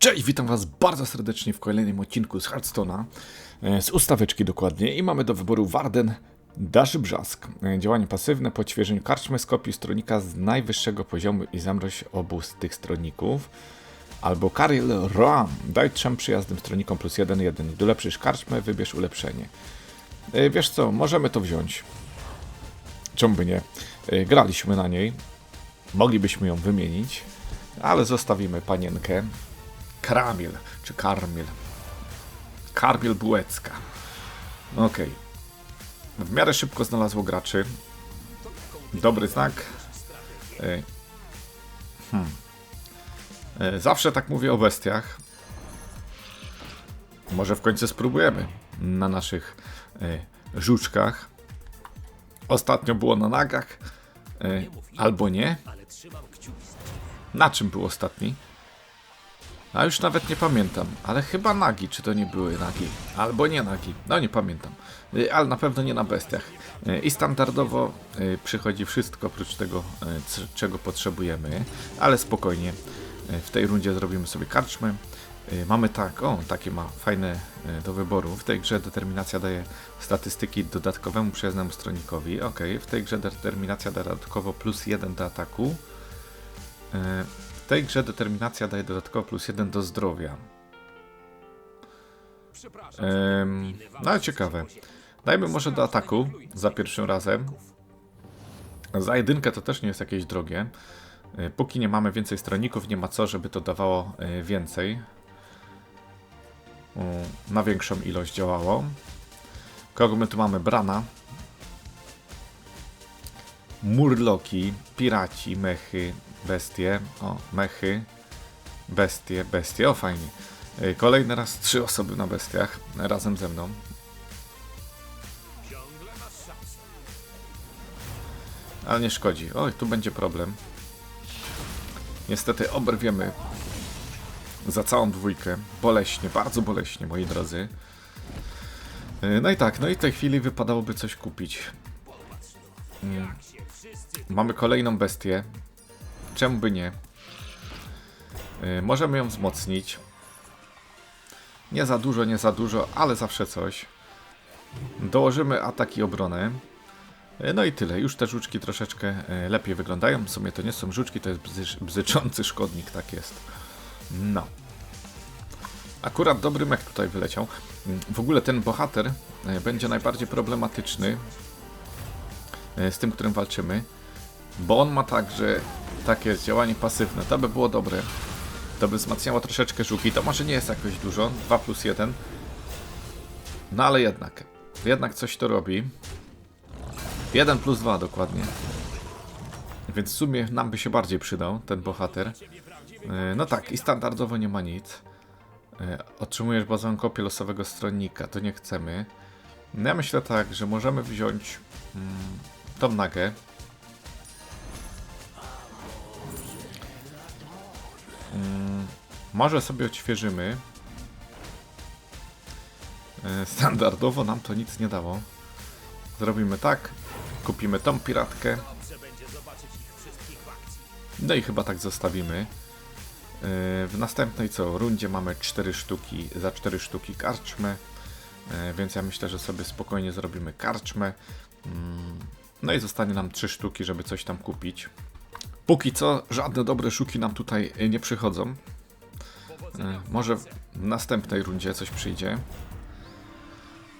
Cześć, witam Was bardzo serdecznie w kolejnym odcinku z Hearthstone'a, e, z ustaweczki dokładnie i mamy do wyboru Warden Daszy Brzask. E, Działanie pasywne po odświeżeniu karczmy z kopii stronika z najwyższego poziomu i zamroź obu z tych stronników. Albo Karil Roam. Daj trzem przyjazdnym stronnikom plus 1-1. Gdy ulepszysz karczmę, wybierz ulepszenie. E, Wiesz co, możemy to wziąć. Czemu by nie? Graliśmy na niej. Moglibyśmy ją wymienić, ale zostawimy panienkę. Kramil, czy Karmil. Karmil Bułecka. Okej. W miarę szybko znalazło graczy. Dobry znak. E, Hmm. E, Zawsze tak mówię o bestiach. Może w końcu spróbujemy na naszych e, żuczkach. Ostatnio było na nagach. Albo nie. Na czym był ostatni? A już nawet nie pamiętam, ale chyba nagi, czy to nie były nagi, albo nie nagi, no nie pamiętam, Y, ale na pewno nie na bestiach. Y, I standardowo y, przychodzi wszystko oprócz tego, czego potrzebujemy, ale spokojnie, w tej rundzie zrobimy sobie karczmę. Y, Mamy tak, o, takie ma fajne do wyboru. W tej grze determinacja daje statystyki dodatkowemu przyjaznemu stronikowi. Ok, w tej grze determinacja daje dodatkowo plus 1 do ataku. Tej grze determinacja daje dodatkowo plus 1 do zdrowia. Em, no ale ciekawe. Dajmy może do ataku za pierwszym razem. Za jedynkę to też nie jest jakieś drogie. E, Póki nie mamy więcej stronników, nie ma co, żeby to dawało e, więcej. Na większą ilość działało. Kogo my tu mamy? Brana. Murloki, piraci, mechy, bestie. O, mechy, bestie, bestie. O, fajnie. Y, Kolejny raz trzy osoby na bestiach razem ze mną. Ale nie szkodzi. Oj, tu będzie problem. Niestety oberwiemy za całą dwójkę. Boleśnie, bardzo boleśnie, moi drodzy. Y, No i tak, no i w tej chwili wypadałoby coś kupić. Mm. Mamy kolejną bestię. Czemu by nie? Y, Możemy ją wzmocnić. Nie za dużo, nie za dużo, ale zawsze coś. Dołożymy atak i obronę. Y, No i tyle. Już te żuczki troszeczkę y, lepiej wyglądają. W sumie to nie są żuczki, to jest bzy, bzyczący szkodnik, tak jest. No. Akurat dobry mech tutaj wyleciał. Mm, W ogóle ten bohater y, będzie najbardziej problematyczny z tym, którym walczymy. Bo on ma tak, że takie działanie pasywne. To by było dobre. To by wzmacniało troszeczkę żuki. To może nie jest jakoś dużo. 2 plus 1. No ale jednak. Jednak coś to robi. 1 plus 2 dokładnie. Więc w sumie nam by się bardziej przydał ten bohater. E, No tak, i standardowo nie ma nic. E, Otrzymujesz bazową kopię losowego stronnika. To nie chcemy. No ja myślę tak, że możemy wziąć mm, tą nagę. Mm, Może sobie odświeżymy. E, Standardowo nam to nic nie dało. Zrobimy tak. Kupimy tą piratkę. No i chyba tak zostawimy. E, W następnej co? Rundzie mamy 4 sztuki, za 4 sztuki karczmę. E, Więc ja myślę, że sobie spokojnie zrobimy karczmę. No i zostanie nam 3 sztuki, żeby coś tam kupić. Póki co żadne dobre szuki nam tutaj y, nie przychodzą. E, Może w następnej rundzie coś przyjdzie.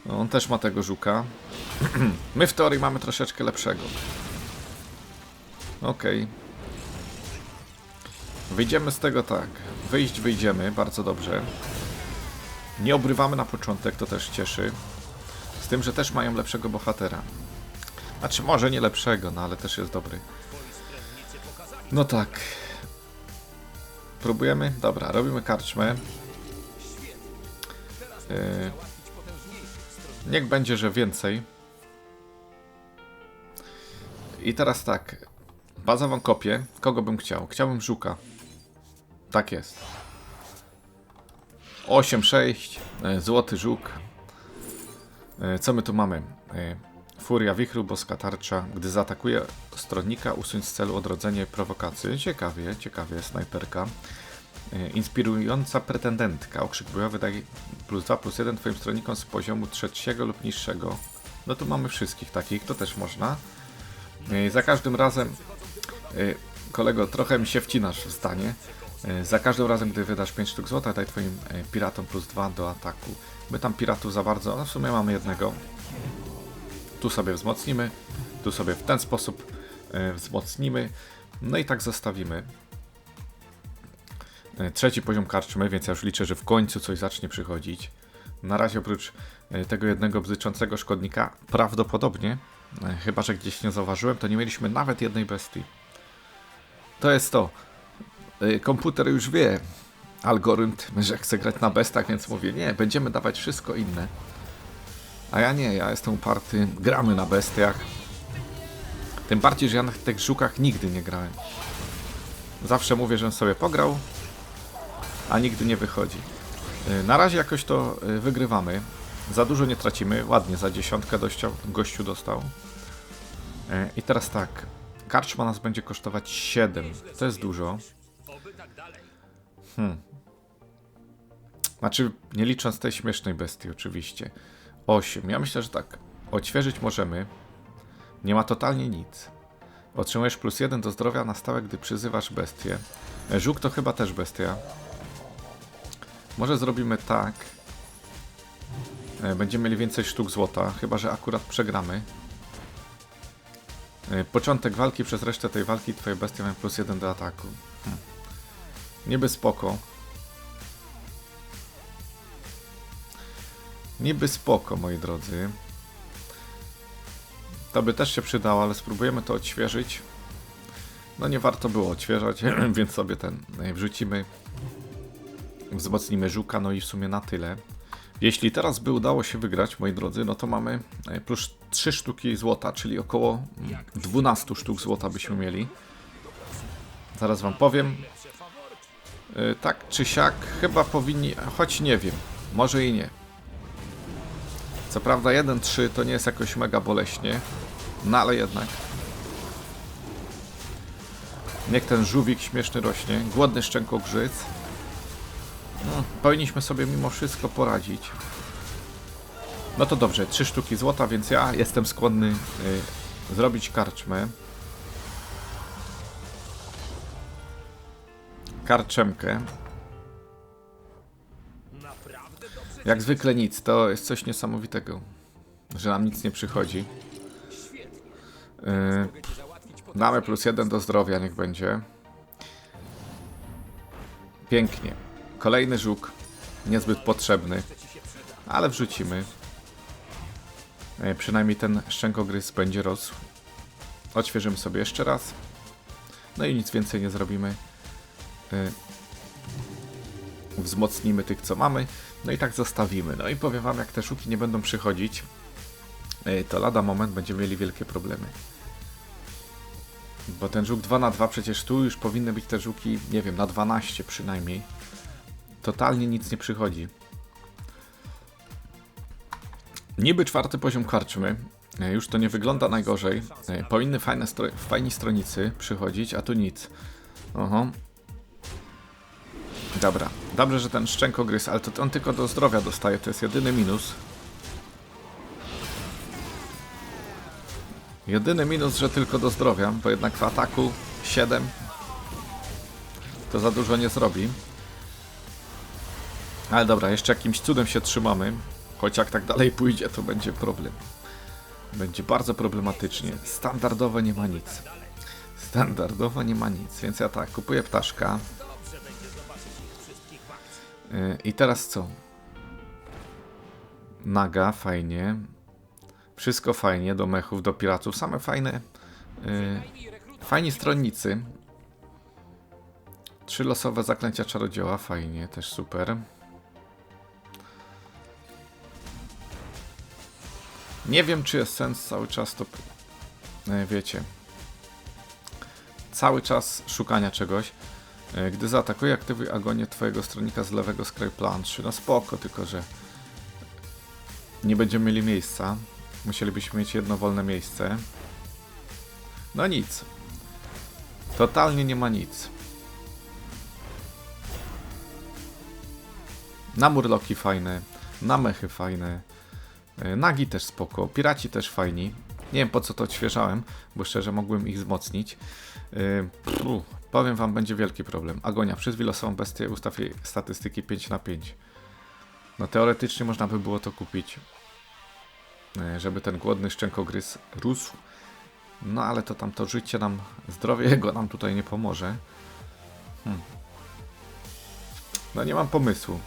No, On też ma tego żuka. My w teorii mamy troszeczkę lepszego. Okej. Wyjdziemy z tego tak. Wyjść wyjdziemy, bardzo dobrze. Nie obrywamy na początek, to też cieszy. Z tym, że też mają lepszego bohatera. Znaczy może nie lepszego, no ale też jest dobry. No tak. Próbujemy? Dobra, robimy karczmę. Yy, niech będzie, że więcej. I teraz tak. Bazową kopię. Kogo bym chciał? Chciałbym żuka. Tak jest. 8-6. e, Złoty żuk. E, Co my tu mamy? Furia wichru, boska tarcza. Gdy zaatakuje stronnika, usuń z celu odrodzenie prowokacji. Ciekawie, ciekawie, snajperka. E, Inspirująca pretendentka. Okrzyk bojowy daje plus 2 plus 1 twoim stronnikom z poziomu trzeciego lub niższego. No tu mamy wszystkich takich, to też można. E, Za każdym razem, e, kolego, trochę mi się wcinasz w zdanie. Za każdym razem, gdy wydasz 5 sztuk złota, daj twoim piratom plus 2 do ataku. My tam piratów za bardzo, no w sumie mamy jednego. Tu sobie wzmocnimy, tu sobie w ten sposób e, wzmocnimy. No i tak zostawimy. E, Trzeci poziom karczmy, więc ja już liczę, że w końcu coś zacznie przychodzić. Na razie oprócz e, tego jednego bzyczącego szkodnika, prawdopodobnie, chyba że gdzieś nie zauważyłem, to nie mieliśmy nawet jednej bestii. To jest to. Komputer już wie, algorytm, że chce grać na bestach, więc mówię, nie, będziemy dawać wszystko inne. A ja nie, ja jestem uparty, gramy na bestiach. Tym bardziej, że ja na tych żukach nigdy nie grałem. Zawsze mówię, żebym sobie pograł, a nigdy nie wychodzi. Y, Na razie jakoś to y, wygrywamy. Za dużo nie tracimy. Ładnie, za dziesiątkę dościał, gościu dostał. Y, I teraz tak. Karczma nas będzie kosztować 7. To jest dużo. Hmm. Znaczy, nie licząc tej śmiesznej bestii, oczywiście. 8. Ja myślę, że tak. Odświeżyć możemy. Nie ma totalnie nic. Otrzymujesz plus 1 do zdrowia na stałe, gdy przyzywasz bestię. E, Żuk to chyba też bestia. Może zrobimy tak. E, Będziemy mieli więcej sztuk złota, chyba że akurat przegramy. E, Początek walki, przez resztę tej walki twoje bestie mają plus 1 do ataku. Hm. Niby spoko. Niby spoko, moi drodzy. To by też się przydało, ale spróbujemy to odświeżyć. No nie warto było odświeżać, więc sobie ten e, wrzucimy. Wzmocnimy żuka, no i w sumie na tyle. Jeśli teraz by udało się wygrać, moi drodzy, no to mamy e, plus 3 sztuki złota, czyli około mm, 12 sztuk złota byśmy mieli. Zaraz wam powiem. E, Tak czy siak, chyba powinni, choć nie wiem, może i nie. Co prawda 1-3 to nie jest jakoś mega boleśnie, no ale jednak. Niech ten żółwik śmieszny rośnie. Głodny szczękogrzyc. No, powinniśmy sobie mimo wszystko poradzić. No to dobrze, trzy sztuki złota, więc ja jestem skłonny y, zrobić karczmę. Karczemkę. Jak zwykle nic, to jest coś niesamowitego, że nam nic nie przychodzi. Yy, damy plus jeden do zdrowia, niech będzie. Pięknie. Kolejny żuk, niezbyt potrzebny, ale wrzucimy. Yy, przynajmniej ten szczękogryz będzie rósł. Odświeżymy sobie jeszcze raz. No i nic więcej nie zrobimy. Yy, wzmocnimy tych, co mamy. No i tak zostawimy. No i powiem wam, jak te szuki nie będą przychodzić, yy, to lada moment będziemy mieli wielkie problemy. Bo ten żuk 2 na 2 przecież tu już powinny być te żuki, nie wiem, na 12 przynajmniej. Totalnie nic nie przychodzi. Niby czwarty poziom karczmy. E, Już to nie wygląda najgorzej. E, Powinny fajne stro fajni stronicy przychodzić, a tu nic. Oho. Dobra. Dobrze, że ten szczękogryz, ale to on tylko do zdrowia dostaje, to jest jedyny minus. Jedyny minus, że tylko do zdrowia, bo jednak w ataku 7 to za dużo nie zrobi. Ale dobra, jeszcze jakimś cudem się trzymamy. Choć jak tak dalej pójdzie, to będzie problem. Będzie bardzo problematycznie. Standardowo nie ma nic. Standardowo nie ma nic, więc ja tak, kupuję ptaszka. Yy, I teraz co? Naga, fajnie. Wszystko fajnie, do mechów, do piratów, same fajne. Yy, fajni stronnicy. Trzy losowe zaklęcia czarodzieła, fajnie, też super. Nie wiem, czy jest sens cały czas to. e, Wiecie. Cały czas szukania czegoś. E, Gdy zaatakuje, aktywuj agonię twojego stronnika z lewego z kraju planszy. No spoko, tylko że nie będziemy mieli miejsca. Musielibyśmy mieć jedno wolne miejsce. No nic. Totalnie nie ma nic. Na murloki fajne, na mechy fajne, e, nagi też spoko, piraci też fajni. Nie wiem po co to odświeżałem, bo szczerze mogłem ich wzmocnić. Pfu, powiem wam, będzie wielki problem. Agonia, przez losową bestię ustaw jej statystyki 5 na 5. No teoretycznie można by było to kupić, e, żeby ten głodny szczękogryz rósł. No ale to tam to życie nam, zdrowie jego nam tutaj nie pomoże. Hmm. No nie mam pomysłu.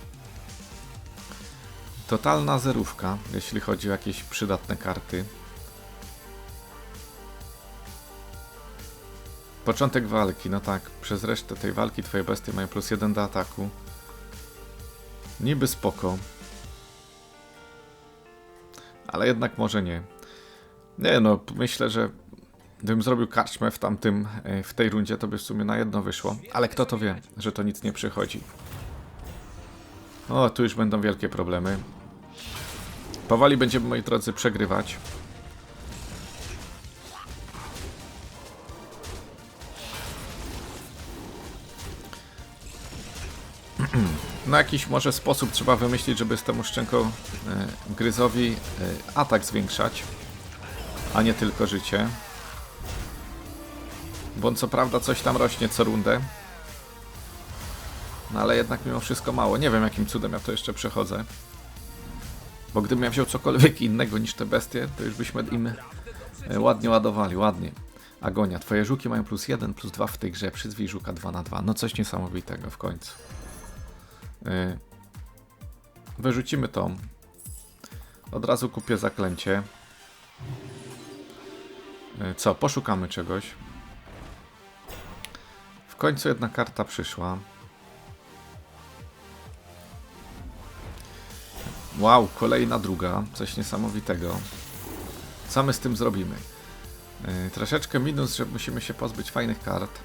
Totalna zerówka, jeśli chodzi o jakieś przydatne karty. Początek walki, no tak. Przez resztę tej walki twoje bestie mają plus jeden do ataku. Niby spoko. Ale jednak może nie. Nie no, myślę, że gdybym zrobił karczmę w tamtym, e, w tej rundzie, to by w sumie na jedno wyszło. Ale kto to wie, że to nic nie przychodzi. O, tu już będą wielkie problemy. Powoli będziemy, moi drodzy, przegrywać. Na jakiś może sposób trzeba wymyślić, żeby z temu szczęko e, gryzowi e, atak zwiększać, a nie tylko życie. Bo on co prawda coś tam rośnie co rundę. No ale jednak mimo wszystko mało. Nie wiem jakim cudem ja to jeszcze przechodzę. Bo gdybym ja wziął cokolwiek innego niż te bestie, to już byśmy im e, ładnie ładowali, ładnie. Agonia, twoje żuki mają plus 1, plus 2 w tej grze, przyzwij żuka 2 na 2. No coś niesamowitego w końcu. Yy. Wyrzucimy tą. Od razu kupię zaklęcie. Yy, Co, poszukamy czegoś. W końcu jedna karta przyszła. Wow, kolejna druga, coś niesamowitego. Co my z tym zrobimy? Yy, troszeczkę minus, że musimy się pozbyć fajnych kart.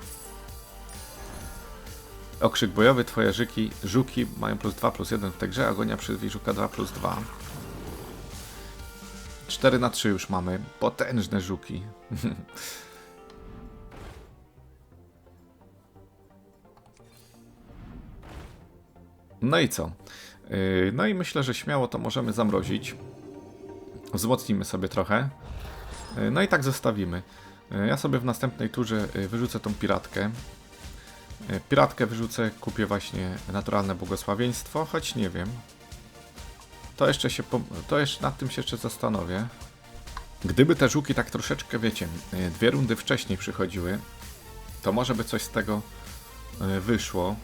Okrzyk bojowy, twoje żyki, żuki mają plus 2, plus 1 w tej grze, agonia przy żuka 2 plus 2. 4 na 3 już mamy. Potężne żuki. No i co? Yy, No i myślę, że śmiało to możemy zamrozić. Wzmocnimy sobie trochę. Yy, No i tak zostawimy. Yy, Ja sobie w następnej turze wyrzucę tą piratkę. Yy, Piratkę wyrzucę, kupię właśnie naturalne błogosławieństwo, choć nie wiem. To jeszcze się, to jeszcze nad tym się jeszcze zastanowię. Gdyby te żuki tak troszeczkę, wiecie, yy, dwie rundy wcześniej przychodziły, to może by coś z tego yy, wyszło.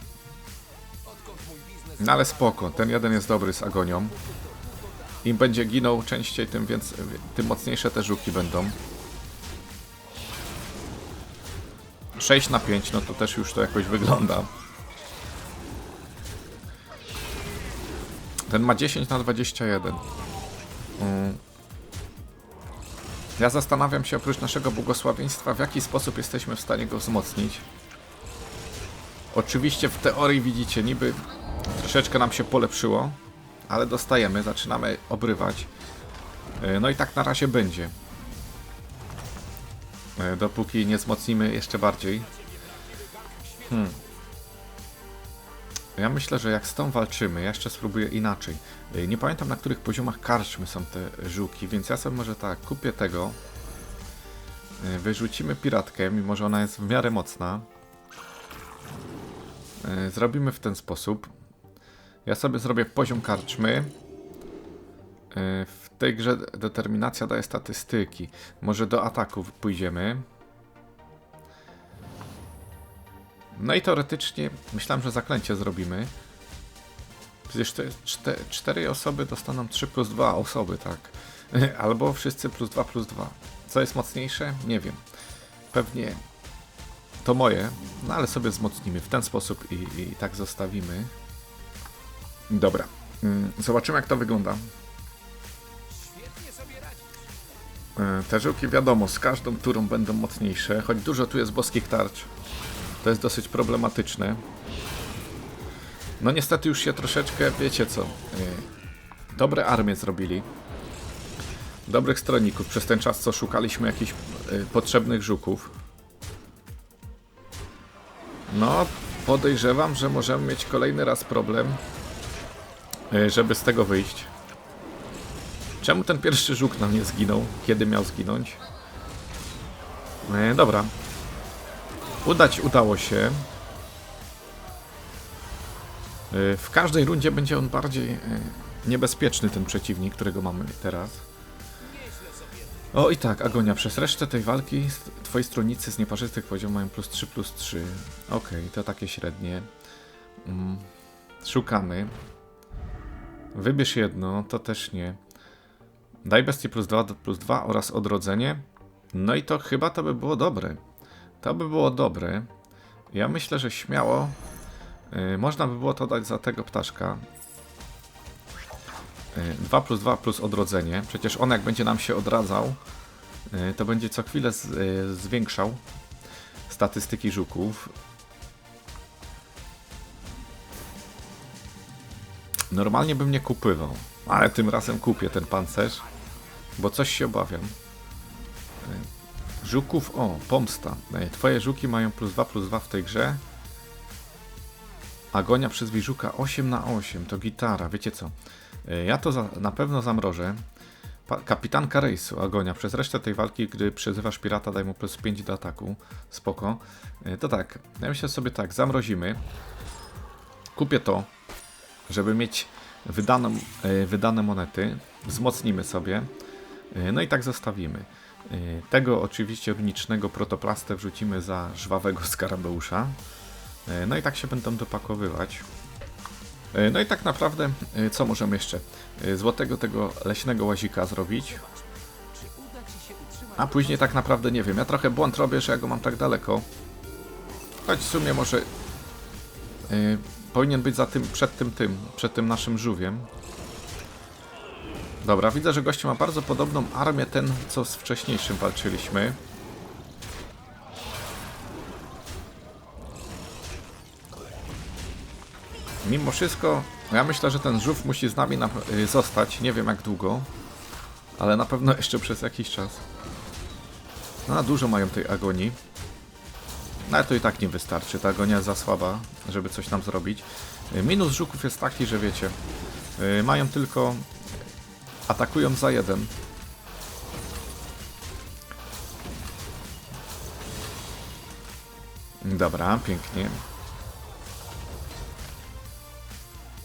No ale spoko, ten jeden jest dobry z agonią. Im będzie ginął częściej, tym, więc, tym mocniejsze te żuki będą. 6 na 5, no to też już to jakoś wygląda. Ten ma 10 na 21. Mm. Ja zastanawiam się oprócz naszego błogosławieństwa, w jaki sposób jesteśmy w stanie go wzmocnić. Oczywiście w teorii widzicie, niby troszeczkę nam się polepszyło, ale dostajemy, zaczynamy obrywać. E, No i tak na razie będzie. E, Dopóki nie wzmocnimy jeszcze bardziej. Hmm. Ja myślę, że jak z tą walczymy, ja jeszcze spróbuję inaczej. E, Nie pamiętam na których poziomach karczmy są te żuki, więc ja sobie może tak, kupię tego. E, Wyrzucimy piratkę, mimo że ona jest w miarę mocna. Zrobimy w ten sposób. Ja sobie zrobię poziom karczmy. W tej grze determinacja daje statystyki. Może do ataków pójdziemy. No i teoretycznie myślałem, że zaklęcie zrobimy. Przecież te czte, cztery osoby dostaną 3 plus 2 osoby, tak? Albo wszyscy plus 2 plus 2. Co jest mocniejsze? Nie wiem. Pewnie to moje, no ale sobie wzmocnimy w ten sposób i, i tak zostawimy. Dobra. Mm, Zobaczymy jak to wygląda. Te żyłki wiadomo, z każdą turą będą mocniejsze, choć dużo tu jest boskich tarcz. To jest dosyć problematyczne. No niestety już się troszeczkę, wiecie co, e, dobre armie zrobili. Dobrych stronników przez ten czas, co szukaliśmy jakichś e, potrzebnych żuków. No, podejrzewam, że możemy mieć kolejny raz problem żeby z tego wyjść. Czemu ten pierwszy żuk nam nie zginął? Kiedy miał zginąć? E, dobra. Udać udało się. E, w każdej rundzie będzie on bardziej e, niebezpieczny, ten przeciwnik, którego mamy teraz. O i tak, Agonia, przez resztę tej walki twoi stronnicy z nieparzystych poziomów mają plus 3, plus 3. Okej, to takie średnie. Mm. Szukamy. Wybierz jedno, to też nie. Daj bestii plus 2, plus 2 oraz odrodzenie. No i to chyba to by było dobre. To by było dobre. Ja myślę, że śmiało y, można by było to dać za tego ptaszka. Y, 2 plus 2 plus odrodzenie. Przecież on jak będzie nam się odradzał, y, to będzie co chwilę z, y, zwiększał statystyki żuków. Normalnie bym nie kupywał, ale tym razem kupię ten pancerz, bo coś się obawiam. E, Żuków, o, pomsta. E, Twoje żuki mają plus 2 plus 2 w tej grze. Agonia przyzwij żuka 8 na 8 to gitara, wiecie co? E, Ja to za, na pewno zamrożę. Pa, kapitanka rejsu, Agonia. Przez resztę tej walki, gdy przyzywasz pirata, daj mu plus 5 do ataku. Spoko. To tak, ja myślę sobie tak, zamrozimy. Kupię to, żeby mieć wydaną, wydane monety. Wzmocnimy sobie. E, No i tak zostawimy. E, Tego oczywiście runicznego protoplastę wrzucimy za żwawego skarabeusza. E, No i tak się będą dopakowywać. No i tak naprawdę, co możemy jeszcze? Złotego tego leśnego łazika zrobić. A później tak naprawdę nie wiem. Ja trochę błąd robię, że ja go mam tak daleko. Choć w sumie może powinien być za tym, przed tym, tym, przed tym naszym żółwiem. Dobra, widzę, że gościu ma bardzo podobną armię, ten co z wcześniejszym walczyliśmy. Mimo wszystko, ja myślę, że ten żółw musi z nami na, y, zostać. Nie wiem jak długo, ale na pewno jeszcze przez jakiś czas. No, dużo mają tej agonii. No ale to i tak nie wystarczy. Ta agonia jest za słaba, żeby coś nam zrobić. Y, Minus żuków jest taki, że wiecie, y, mają tylko atakują za jeden. Dobra, pięknie.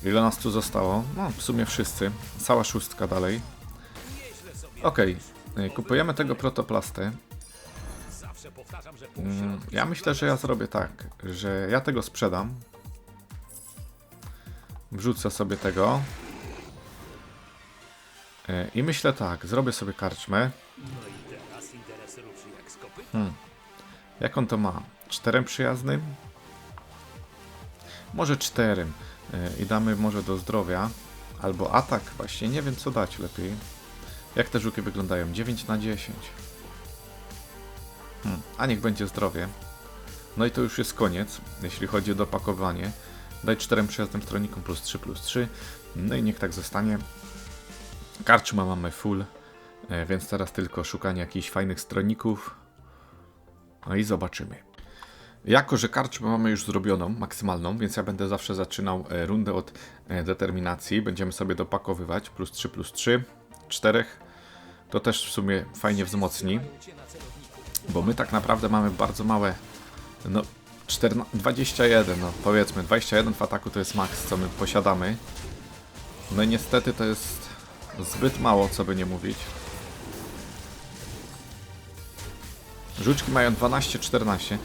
Ile nas tu zostało? No, w sumie wszyscy. Cała szóstka dalej. Okej, y, kupujemy tego protoplastę. Mm, Ja myślę, że ja zrobię tak, że ja tego sprzedam. Wrzucę sobie tego. E, I myślę tak, zrobię sobie karczmę. Hmm. Jak on to ma? Czterem przyjaznym? Może czterem. E, I damy może do zdrowia. Albo atak, właśnie nie wiem co dać lepiej. Jak te żuki wyglądają? 9 na 10. Hmm. A niech będzie zdrowie. No i to już jest koniec, jeśli chodzi o dopakowanie. Daj czterem przyjaznym stronnikom plus 3 plus 3. No i niech tak zostanie. Karczma mamy full, e, więc teraz tylko szukanie jakichś fajnych stronników. No i zobaczymy. Jako, że karczmę mamy już zrobioną, maksymalną, więc ja będę zawsze zaczynał e, rundę od e, determinacji. Będziemy sobie dopakowywać plus 3 plus 3, 4. To też w sumie fajnie wzmocni, bo my tak naprawdę mamy bardzo małe, no 14, 21, no powiedzmy 21 w ataku to jest maks, co my posiadamy. No i niestety to jest zbyt mało, co by nie mówić. Żuczki mają 12-14.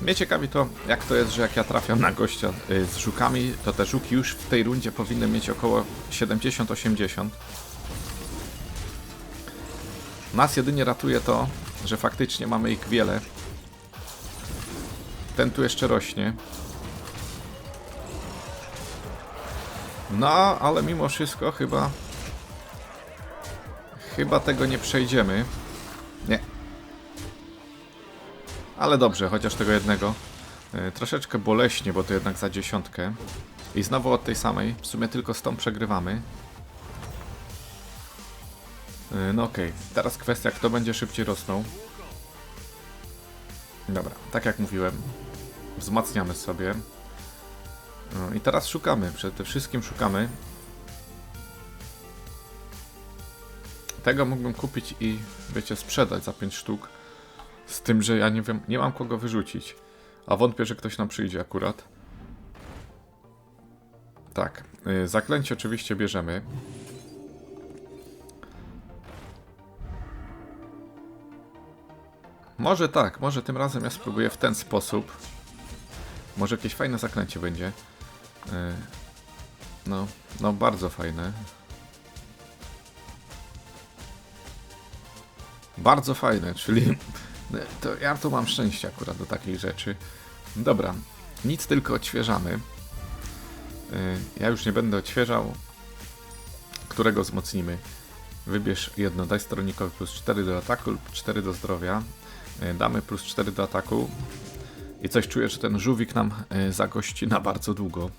Mnie ciekawi to, jak to jest, że jak ja trafiam na gościa y, z żukami, to te żuki już w tej rundzie powinny mieć około 70-80. Nas jedynie ratuje to, że faktycznie mamy ich wiele. Ten tu jeszcze rośnie. No, ale mimo wszystko chyba... Chyba tego nie przejdziemy. Nie. Ale dobrze, chociaż tego jednego. E, troszeczkę boleśnie, bo to jednak za dziesiątkę. I znowu od tej samej. W sumie tylko z tą przegrywamy. E, no okej, teraz kwestia, kto będzie szybciej rosnął. Dobra, tak jak mówiłem, wzmacniamy sobie. No i teraz szukamy, przede wszystkim szukamy tego mógłbym kupić i, wiecie, sprzedać za 5 sztuk. Z tym, że ja nie wiem, nie mam kogo wyrzucić. A wątpię, że ktoś nam przyjdzie akurat. Tak, y, zaklęcie oczywiście bierzemy. Może tak, może tym razem ja spróbuję w ten sposób. Może jakieś fajne zaklęcie będzie. Y, No, no bardzo fajne. Bardzo fajne, czyli to ja tu mam szczęście akurat do takich rzeczy. Dobra, nic tylko odświeżamy. Ja już nie będę odświeżał. Którego wzmocnimy? Wybierz jedno, daj stronikowi plus 4 do ataku lub 4 do zdrowia. Damy plus 4 do ataku. I coś czuję, że ten żółwik nam y, zagości na bardzo długo.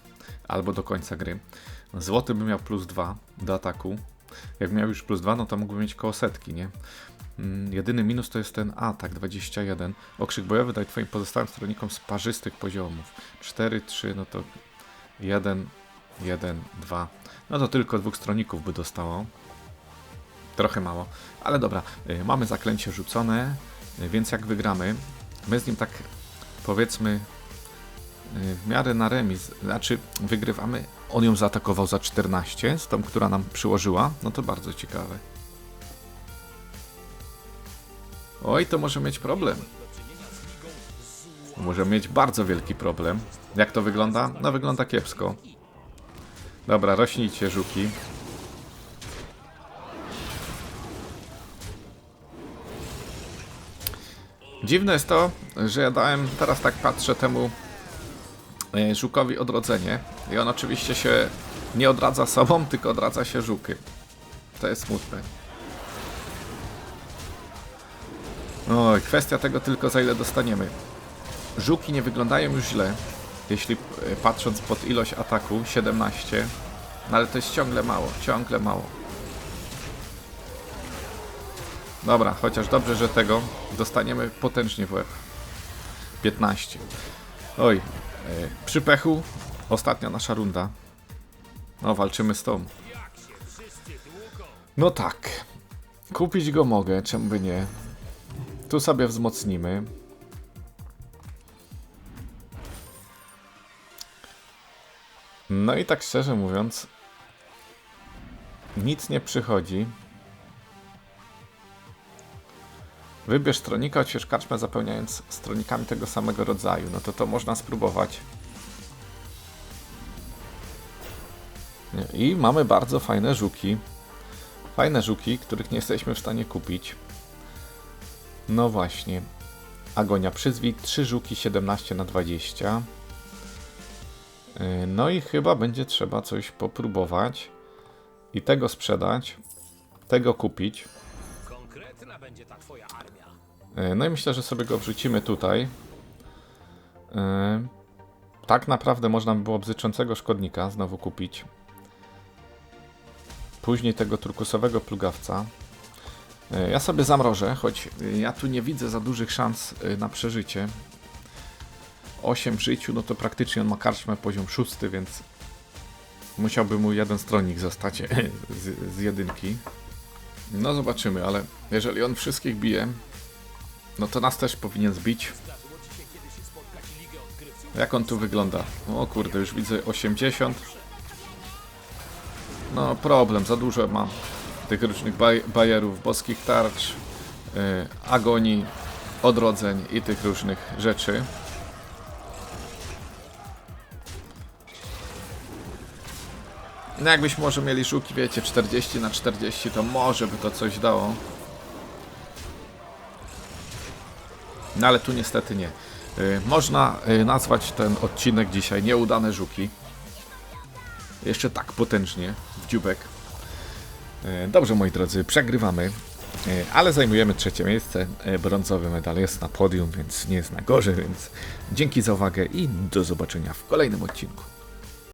Albo do końca gry. Złoty by miał plus 2 do ataku. Jak miał już plus 2, no to mógłby mieć koło setki, nie? Mm, Jedyny minus to jest ten atak 21. Okrzyk bojowy daj twoim pozostałym stronnikom z parzystych poziomów. 4, 3, no to 1, 1, 2. No to tylko dwóch stronników by dostało. Trochę mało, ale dobra. y, Mamy zaklęcie rzucone, y, więc jak wygramy, my z nim tak powiedzmy y, w miarę na remis, znaczy wygrywamy. On ją zaatakował za 14, z tą, która nam przyłożyła. No to bardzo ciekawe. Oj, to może mieć problem. Może mieć bardzo wielki problem. Jak to wygląda? No wygląda kiepsko. Dobra, rośnijcie żuki. Dziwne jest to, że ja dałem, teraz tak patrzę temu e, żukowi odrodzenie i on oczywiście się nie odradza sobą, tylko odradza się żuky. To jest smutne. Oj, kwestia tego tylko za ile dostaniemy. Żuki nie wyglądają już źle, jeśli e, patrząc pod ilość ataku, 17. No ale to jest ciągle mało, ciągle mało. Dobra, chociaż dobrze, że tego dostaniemy potężnie w łeb. 15. Oj, e, przy pechu ostatnia nasza runda. No, walczymy z tą. No tak. Kupić go mogę, czemu by nie. Tu sobie wzmocnimy. No i tak szczerze mówiąc, nic nie przychodzi. Wybierz stronika, odśwież karczmę zapełniając stronikami tego samego rodzaju. No to to można spróbować. I mamy bardzo fajne żuki. Fajne żuki, których nie jesteśmy w stanie kupić. No właśnie. Agonia przyzwik, 3 żuki 17 na 20. Yy, No i chyba będzie trzeba coś popróbować. I tego sprzedać. Tego kupić. Konkretna będzie ta twoja armia. Yy, No i myślę, że sobie go wrzucimy tutaj. Yy, Tak naprawdę można by było bzyczącego szkodnika znowu kupić. Później tego turkusowego plugawca. Ja sobie zamrożę, choć ja tu nie widzę za dużych szans yy, na przeżycie. 8 w życiu, no to praktycznie on ma karczmę poziom 6, więc musiałby mu jeden stronnik zostać z, z jedynki. No zobaczymy, ale jeżeli on wszystkich bije, no to nas też powinien zbić. Jak on tu wygląda? O kurde, już widzę 80. No problem, za dużo mam tych różnych baj bajerów, boskich tarcz, yy, agonii, odrodzeń i tych różnych rzeczy. No jakbyśmy może mieli żuki, wiecie, 40 na 40, to może by to coś dało. No ale tu niestety nie. Y, Można y, nazwać ten odcinek dzisiaj Nieudane Żuki. Jeszcze tak potężnie, w dziubek. Y, Dobrze, moi drodzy, przegrywamy, y, ale zajmujemy trzecie miejsce. Y, Brązowy medal jest na podium, więc nie jest na gorzej, więc dzięki za uwagę i do zobaczenia w kolejnym odcinku.